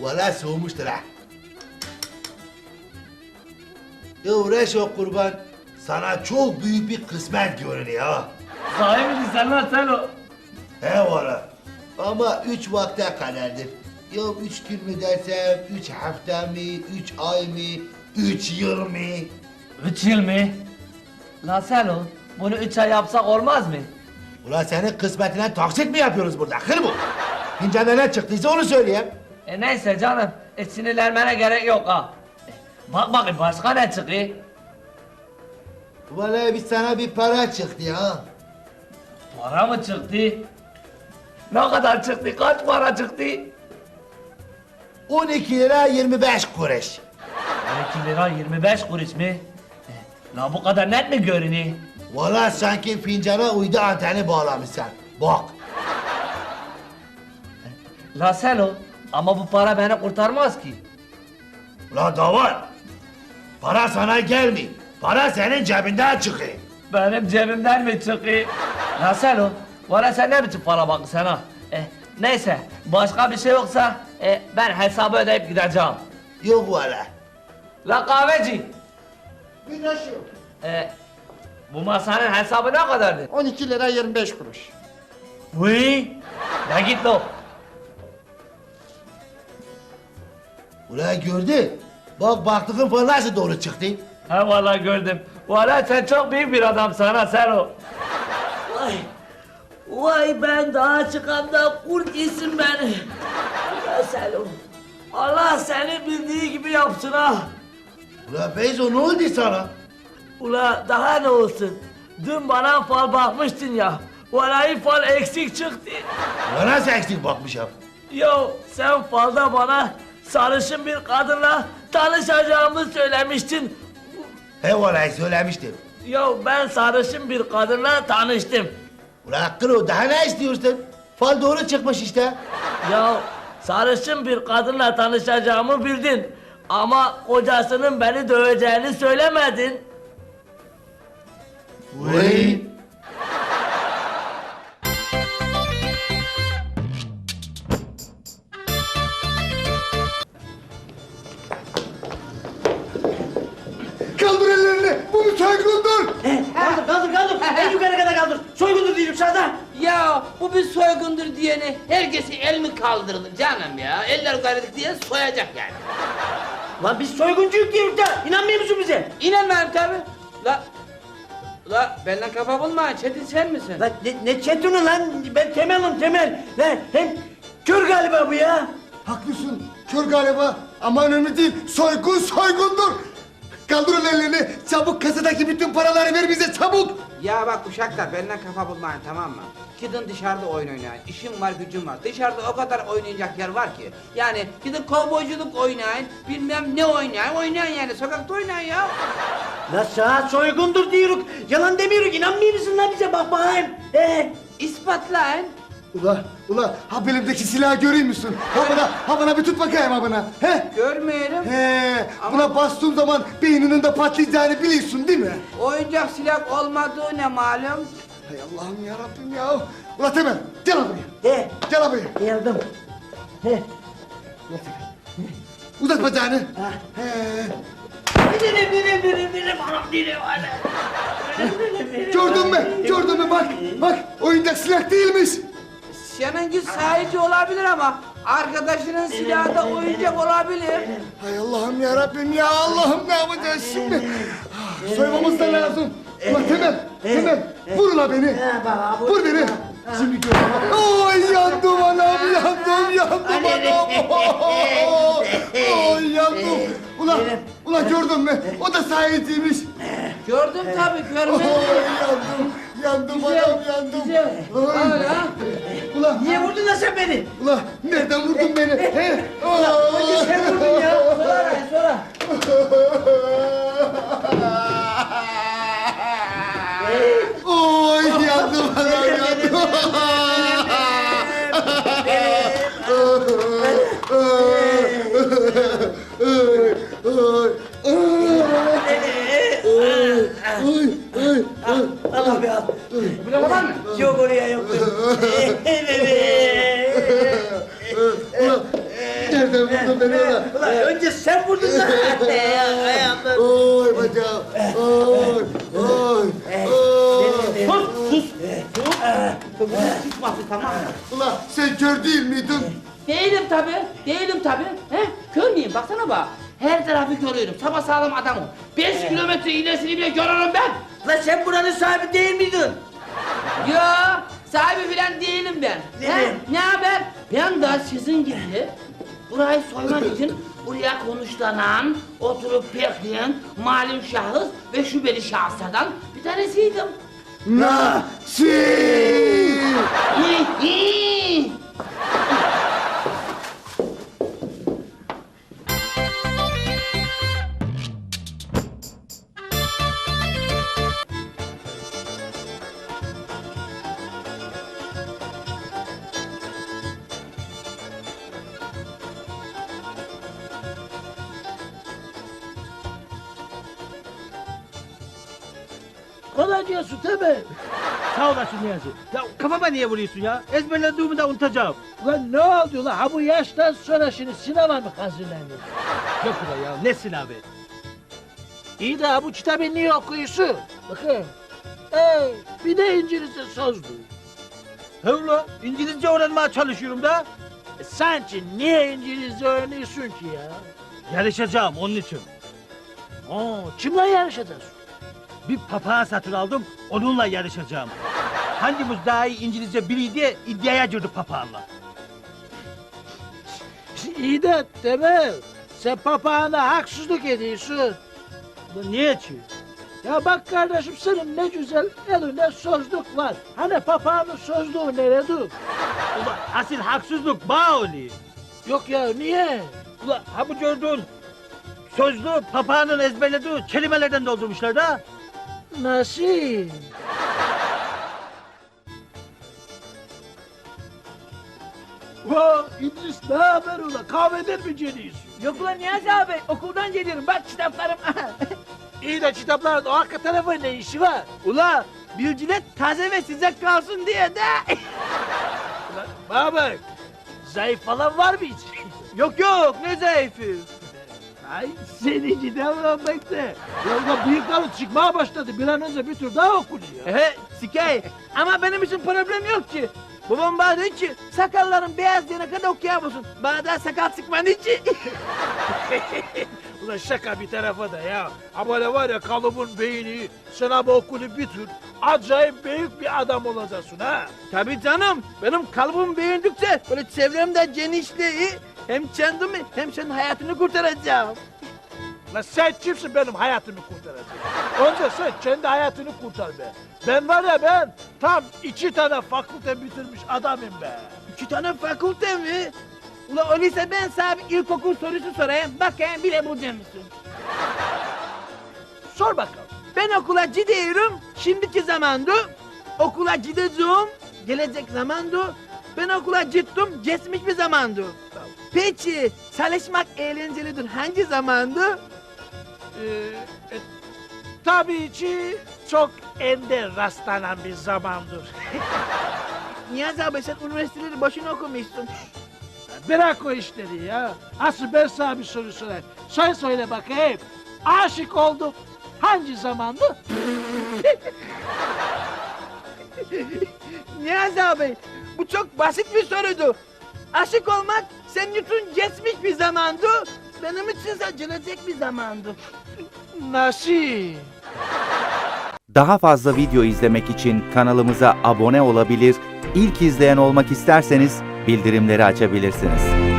Valla soğumuştur ha. Ya Reşo kurban sana çok büyük bir kısmet görünüyor. Sahi misin sen lan sen o? He valla. Ama üç vakte kadardır. Ya üç gün mü dersem, üç hafta mı, üç ay mı, üç yıl mı? Üç yıl mı? La sen o. Bunu üç ay yapsak olmaz mı? Ulan senin kısmetine taksit mi yapıyoruz burada? Hır bu. Fincanda ne çıktıysa onu söyleyeyim. E neyse canım. E, sinirlenmene gerek yok ha. Bak bakayım başka ne çıkıyor? Vallahi biz sana bir para çıktı ya. Para mı çıktı? Ne kadar çıktı? Kaç para çıktı? 12 lira 25 kuruş. 12 lira 25 kuruş mu? E, La bu kadar net mi görünüyor? Vallahi sanki fincana uydu anteni bağlamışsın. Bak. La sen o. Ama bu para beni kurtarmaz ki. Ulan davar. Para sana gelmiyor. Para senin cebinden çıkıyor. Benim cebimden mi çıkıyor? La sen o. Valla sen ne biçim para baktın sen ha? E, neyse başka bir şey yoksa e, ben hesabı ödeyip gideceğim. Yok valla. La kahveci. Bir yaş yok. E, bu masanın hesabı ne kadardı? 12 lira 25 kuruş. Vıy. Ya git lo. Ulan gördün. Bak baktığın falan nasıl doğru çıktı. Ha valla gördüm. Valla sen çok büyük bir adamsın ha sen o. Vay. Vay ben daha çıkanda kurt yesin beni. Ya Selim. Allah seni bildiği gibi yapsın ha. Ulan Beyzo ne oldu sana? Ula daha ne olsun? Dün bana fal bakmıştın ya. Vallahi fal eksik çıktı. Ulan nasıl eksik bakmışım? Yo sen falda bana sarışın bir kadınla tanışacağımı söylemiştin. He vallahi söylemiştim. Yo ben sarışın bir kadınla tanıştım. Ulan Kro daha ne istiyorsun? Fal doğru çıkmış işte. Ya sarışın bir kadınla tanışacağımı bildin. Ama kocasının beni döveceğini söylemedin. Vay. Bu bir soygundur diyeni herkesi el mi kaldırılır canım ya? Eller kaydık diye soyacak yani. Lan biz soyguncuyuk diyoruz da. İnanmıyor musun bize? İnanmam tabi. La La benden kafa bulma. Çetin sen misin? Lan ne, ne çetini lan? Ben temelim temel. Lan hem kör galiba bu ya. Haklısın. Kör galiba. Ama önemli değil. Soygun soygundur. Kaldırın ellerini. Çabuk kasadaki bütün paraları ver bize çabuk. Ya bak uşaklar benden kafa bulmayın tamam mı? Gidin dışarıda oyun oynayın. İşim var gücüm var. Dışarıda o kadar oynayacak yer var ki. Yani gidin kovboyculuk oynayın. Bilmem ne oynayın. Oynayın yani. Sokakta oynayın ya. La sana soygundur diyoruz. Yalan demiyoruz. İnanmıyor musun lan bize? Bak bakayım. Ee, İspatlayın. Ula, ula, ha belimdeki silahı görüyor musun? Ha bana, ha bana bir tut bakayım ha bana. He? Görmeyelim. He, buna bastığım zaman beyninin de patlayacağını biliyorsun değil mi? Oyuncak silah olmadığı ne malum? Hay Allah'ım ya Rabbim ya. Ula Temel, gel buraya. he, Gel buraya. geldim. He. Uzat bacağını. Ha. He. Dilim dilim dilim dilim anam dilim. Gördün mü? Gördün mü? Bak, bak. Oyuncak silah değilmiş. Seninki sahici olabilir ama arkadaşının silahı da oyuncak olabilir. Hay Allah'ım ya Rabbim ya Allah'ım ne yapacağız şimdi? Ah, Soymamız da lazım. Ulan Temel, Temel. Vur la beni. Vur beni. Şimdi gör. Oy yandım anam, yandım, yandım anam. Oy yandım. Ulan, ulan gördün mü? O da sahiciymiş. Gördüm tabii görmedim. yandım, yandım anam, yandım. güzel. Oy. Öyle ha. Ulan, Niye vurdun lan sen beni? ulan nereden vurdun beni? He? Önce sen vurdun ya. Sonra sonra. Var mı? Yok oraya yok. Ulan, yerden vurdun beni ulan. Ulan önce sen vurdun da. Oy bacağım. Oy. Oy. Oy. Sus sus. Sus. Çıkması tamam mı? Ulan sen kör değil miydin? Değilim tabi, değilim tabi. He? Kör müyüm? Baksana bak. Her tarafı görüyorum. Sabah sağlam adamım. 5 kilometre ilerisini bile görürüm ben. Lan sen buranın sahibi değil miydin? Yo, sahibi falan değilim ben. Ne? He? Ne haber? Ben de sizin gibi burayı soymak için buraya konuşlanan, oturup bekleyen malum şahıs ve şüpheli şahıslardan bir tanesiydim. Nasıl? Hi. Kolay gelsin tabi. Sağ olasın Niyazi. Ya kafama niye vuruyorsun ya? Ezberlediğimi de unutacağım. Lan ne oldu lan? Ha bu yaştan sonra şimdi sinema mı hazırlanıyor? Yok ula ya ne silahı? İyi de ha bu kitabı niye okuyorsun? Bakın. Ey, bir de İngilizce söz duy. He ula İngilizce öğrenmeye çalışıyorum da. E, Sanki niye İngilizce öğreniyorsun ki ya? Yarışacağım onun için. Oo, kimle yarışacaksın? Bir papağan satın aldım onunla yarışacağım. Hangimiz daha iyi İngilizce biliyor diye iddiaya girdi papağanla. İyi de Temel, sen papağana haksızlık ediyorsun. Ulan niye ki? Ya bak kardeşim senin ne güzel elinde sözlük var. Hani papağanın sözlüğü nerede? Ula asil haksızlık bağ oluyor. Yok ya niye? Ula ha bu gördüğün sözlü papağanın ezberlediği kelimelerden doldurmuşlar da. Nasıl? Vay İdris ne haber ula? Kahveden mi geliyorsun? Yok ulan Niyazi abi okuldan geliyorum bak kitaplarım. İyi de kitapların arka tarafı ne işi var? Ula bilgiler taze ve sıcak kalsın diye de. Ulan bana bak. Zayıf falan var mı hiç? yok yok ne zayıfı. Ay seni giden bak da. Yolda bıyıkları çıkmaya başladı. Bir an önce bir tur daha oku ya. Ehe sikey ama benim için problem yok ki. Babam bana diyor ki sakalların beyaz diyene kadar okuyamıyorsun. Bana da sakal sıkman için. Ulan şaka bir tarafa da ya. Böyle var ya kalıbın beyni, sınav okulu bitir. Acayip büyük bir adam olacaksın ha. Tabii canım benim kalıbım büyüdükçe böyle çevremde genişliği hem kendimi hem senin hayatını kurtaracağım. Lan sen kimsin benim hayatımı kurtaracak? Önce sen kendi hayatını kurtar be. Ben var ya ben tam iki tane fakülte bitirmiş adamım be. İki tane fakülte mi? Ula öyleyse ben sana bir ilkokul sorusu sorayım. Bakayım bile bulacak mısın? Sor bakalım. Ben okula gidiyorum. Şimdiki zamandı. Okula gideceğim. Gelecek zamandı. Ben okula gittim. Geçmiş bir zamandı. Peki çalışmak eğlencelidir. Hangi zamandı? Ee, e, tabii ki çok ender rastlanan bir zamandır. Niyazi abi sen üniversiteleri boşuna okumuşsun. Bırak o işleri ya. Asıl ben sana bir soru sorayım. Sen söyle bakayım. Aşık oldum. Hangi zamandı? Niyazi abi bu çok basit bir soruydu. Aşık olmak senin için geçmiş bir zamandı. Benim için gelecek bir zamandı. Nasıl? Daha fazla video izlemek için kanalımıza abone olabilir, ilk izleyen olmak isterseniz bildirimleri açabilirsiniz.